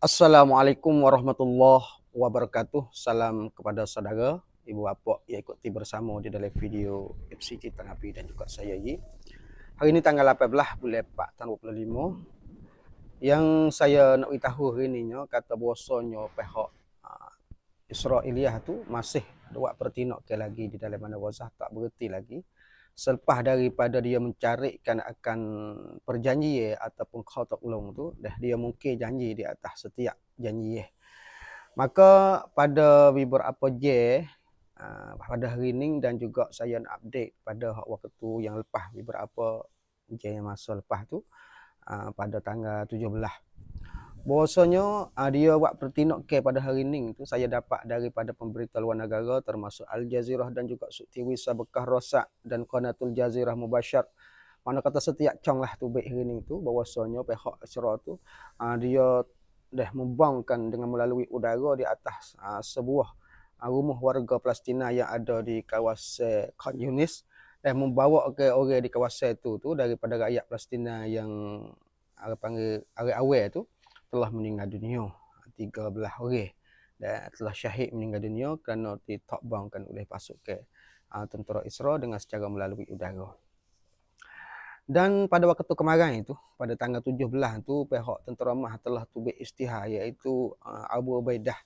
Assalamualaikum warahmatullahi wabarakatuh. Salam kepada saudara, ibu bapa yang ikuti bersama di dalam video FCT Tanah dan juga saya Yi. Hari ini tanggal 18 bulan 4 tahun 25. Yang saya nak beritahu hari ini kata bahasanya pihak uh, Israeliyah tu masih buat pertinok ke lagi di dalam mana wazah tak berhenti lagi selepas daripada dia mencarikan akan perjanjian ataupun khatak ulung tu dah dia mungkin janji di atas setiap janji maka pada beberapa je uh, pada hari ini dan juga saya nak update pada waktu yang lepas beberapa je masa lepas tu uh, pada tanggal 17 bahwasanya uh, dia buat pertinok ke pada hari ini tu saya dapat daripada pemberita luar negara termasuk Al Jazeera dan juga TV Sabekah Rosak dan Qanatul Jazeera Mubashar mana kata setiap cong lah tu baik hari ini tu bahwasanya pihak Israel tu uh, dia dah membangkan dengan melalui udara di atas uh, sebuah uh, rumah warga Palestin yang ada di kawasan Khan Yunis. Dan membawa ke orang di kawasan itu tu daripada rakyat Palestin yang apa panggil awal tu telah meninggal dunia 13 orang dan telah syahid meninggal dunia kerana ditakbangkan oleh pasukan uh, tentera Israel dengan secara melalui udara. Dan pada waktu kemarin itu, pada tanggal 17 itu, pihak tentera Mah telah tubik istihar iaitu uh, Abu Ubaidah.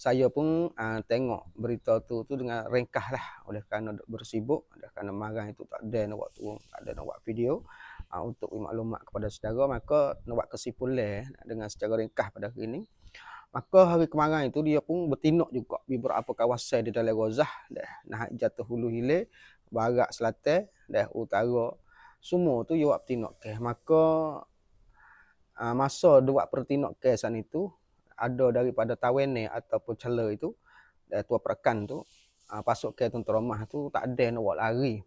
Saya pun uh, tengok berita tu tu dengan ringkah lah oleh kerana bersibuk, oleh kerana marah itu tak ada nak buat tu, tak ada nak buat video uh, untuk maklumat kepada saudara maka nak buat kesimpulan dengan secara ringkas pada hari ini. Maka hari kemarin itu dia pun bertindak juga. Di beberapa kawasan di dalam Gaza dah nah jatuh hulu hilir barat selatan dah utara. Semua tu dia bertindak ke maka uh, masa dia buat bertindak ke sana itu ada daripada tawene ataupun cela itu dah tua perekan tu uh, pasuk ke tentera mah tu tak ada nak lari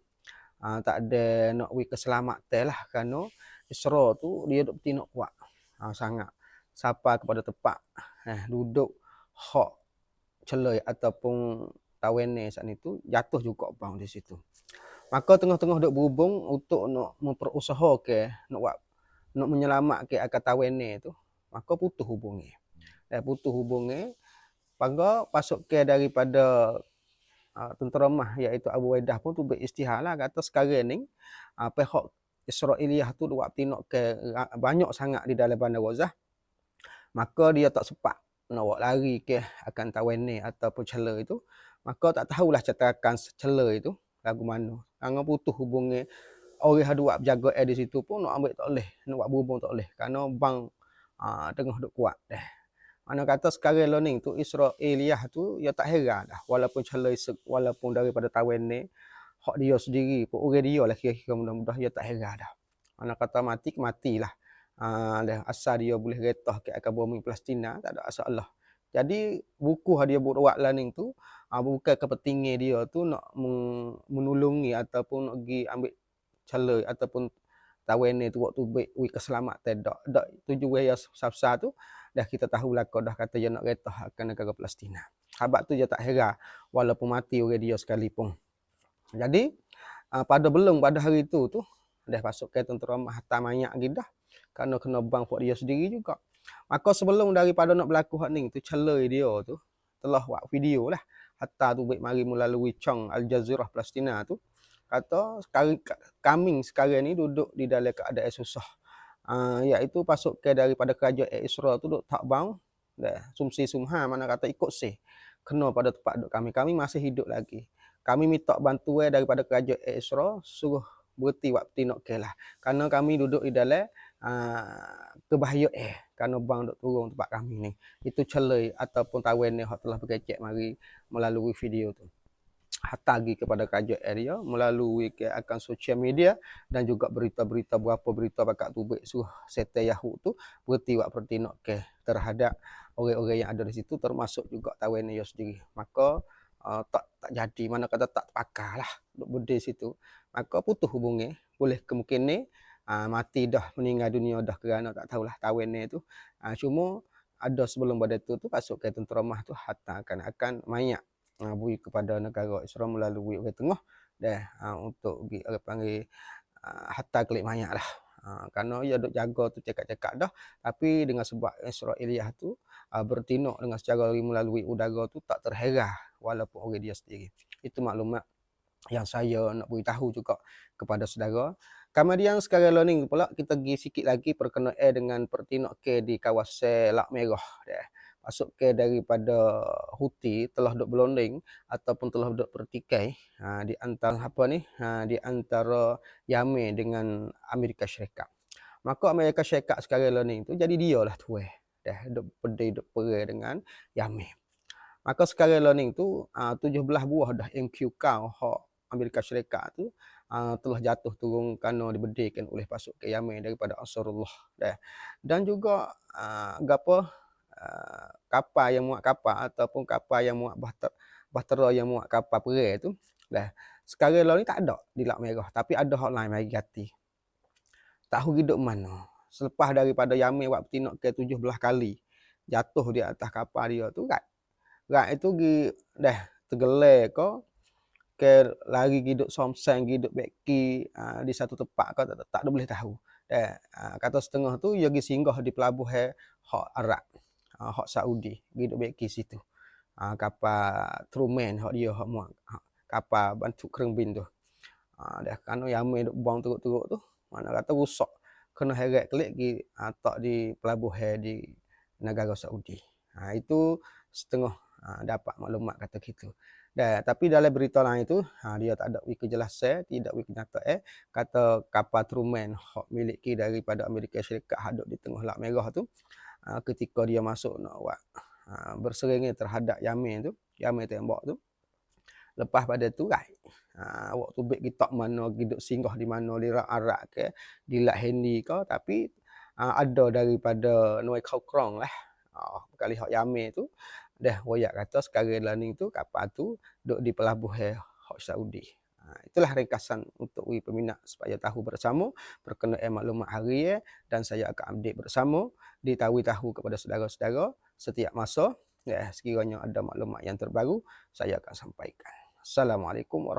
uh, tak ada nak wi keselamatan lah kerana Isra tu dia duk bertindak kuat. Uh, sangat. Siapa kepada tempat eh, duduk hak celai ataupun tawene saat itu jatuh juga bang di situ. Maka tengah-tengah duk berhubung untuk nak memperusaha ke nak buat nak menyelamat ke akan tawene tu maka putus hubungi. Dan putus hubungi Pangga pasuk ke daripada uh, tentera mah iaitu Abu Waidah pun tu beristihar lah kata sekarang ni. Uh, pihak Israeliyah tu buat tinok ke uh, banyak sangat di dalam bandar Gaza maka dia tak sempat nak buat lari ke akan tawan ni ataupun cela itu. Maka tak tahulah cetakan cela itu lagu mana. Kerana putus hubungi orang yang buat berjaga di situ pun nak ambil tak boleh nak buat berhubung tak boleh. Kerana bang uh, tengah duk kuat dah mana kata sekarang ni tu Israeliyah tu ya tak heran dah walaupun celai walaupun daripada tawan ni hak dia sendiri pun orang dia lah kira-kira mudah-mudah ya tak heran dah. Mana kata mati matilah. Ah asal dia boleh retah ke akan bumi Palestina tak ada asal Allah. Jadi buku dia buat lah ni tu uh, bukan kepentingan dia tu nak menolongi ataupun nak pergi ambil celai ataupun tawan ni tu waktu baik keselamatan tak. Tak tujuan yang sah tu dah kita tahu lah kau dah kata dia nak retah akan negara Palestina. Sebab tu dia tak heran walaupun mati orang dia sekalipun. Jadi uh, pada belum pada hari itu tu dah masuk ke tentera mahta banyak lagi dah kerana kena bang buat dia sendiri juga. Maka sebelum daripada nak berlaku hak ni tu celai dia tu telah buat video lah hatta tu baik mari melalui Chong Al Jazeera Palestina tu kata sekarang kami sekarang ni duduk di dalam keadaan susah uh, iaitu pasuk ke daripada kerajaan Israel tu duk tak bang dah sumsi sumha mana kata ikut sih. Kena pada tempat duk kami. Kami masih hidup lagi. Kami minta bantuan daripada kerajaan Israel suruh berhenti waktu nak ke lah. Kerana kami duduk di dalam uh, kebahayaan eh kerana bang duk turun tempat kami ni. Itu celai ataupun tawan ni hak telah berkecek mari melalui video tu hatagi kepada kerajaan area melalui ke akan sosial media dan juga berita-berita berapa berita bakat tubik suruh sete Yahoo tu berhenti buat pertinok ke terhadap orang-orang yang ada di situ termasuk juga tawan dia sendiri. Maka uh, tak tak jadi. Mana kata tak terpakai lah duk berdiri situ. Maka putus hubungi. Boleh kemungkinan uh, mati dah meninggal dunia dah kerana tak tahulah tawan ni tu. Uh, cuma ada sebelum pada tu tu ke tentera mah tu hatta akan akan mayat uh, kepada negara Israel melalui orang tengah dah uh, untuk pergi orang panggil uh, hatta kelik mayat lah Ha, kerana ia duk jaga tu cakap-cakap dah. Tapi dengan sebab Israeliah tu uh, bertindak dengan secara melalui udara tu tak terherah walaupun orang dia sendiri. Itu maklumat yang saya nak beritahu juga kepada saudara. Kemudian sekarang learning pula kita pergi sikit lagi perkenaan dengan pertindak ke di kawasan Lak Merah. Deh masuk ke daripada Houthi telah duk berlonding ataupun telah duk bertikai ha, di antara apa ni ha, di antara Yemen dengan Amerika Syarikat. Maka Amerika Syarikat sekarang lah ni tu jadi dia lah tu eh. Dah duk pedai duk perang dengan Yemen. Maka sekarang learning tu uh, 17 buah dah MQK hak Amerika Syarikat tu uh, telah jatuh turun kerana dibedikan oleh pasukan Yemen daripada Ansarullah dah. Dan juga uh, gapo Ah, kapal yang muat kapal ataupun kapal yang muat bahtera, yang muat kapal perang tu dah. Sekarang lah ni tak ada di Laut Merah tapi ada hot lain mari gati tahu hidup mana? Selepas daripada Yamin buat petinak ke 17 kali jatuh di atas kapal dia tu rat. Rat itu gi dah tergelar ke ke lari hidup somsang hidup beki uh, di satu tempat kau tak, tak, tak, tak boleh tahu. Dah uh, kata setengah tu dia gi singgah di pelabuhan hak Arab uh, hak Saudi. Pergi duk baik situ. Uh, kapal Truman hak dia hak muat kapal bantu kerengbin tu. Uh, dah kan Yamin duk buang teruk-teruk tu mana kata rusak kena heret kelik gi uh, tak di pelabuhan di negara Saudi. Uh, itu setengah uh, dapat maklumat kata gitu. Dah, tapi dalam berita lain itu, ha, dia tak ada kejelasan, tidak nyata eh. Kata kapal Truman hak miliki daripada Amerika Syarikat hadap di tengah Laut Merah tu, uh, ketika dia masuk nak buat uh, berseringi terhadap Yamin tu, Yamin tembak tu. Lepas pada tu right. Uh, waktu baik kita mana hidup singgah di mana di Arak ke, di Lat Hendi ke, tapi uh, ada daripada Nuai Kau Krong lah. Uh, kali hak Yamin tu, dah wayak kata sekarang learning tu kapal tu duduk di pelabuhan Hak Saudi. Ha, itulah ringkasan untuk we peminat supaya tahu bersama perkenaan maklumat hari ya dan saya akan update bersama ditahu-tahu kepada saudara-saudara setiap masa ya sekiranya ada maklumat yang terbaru saya akan sampaikan. Assalamualaikum warahmatullahi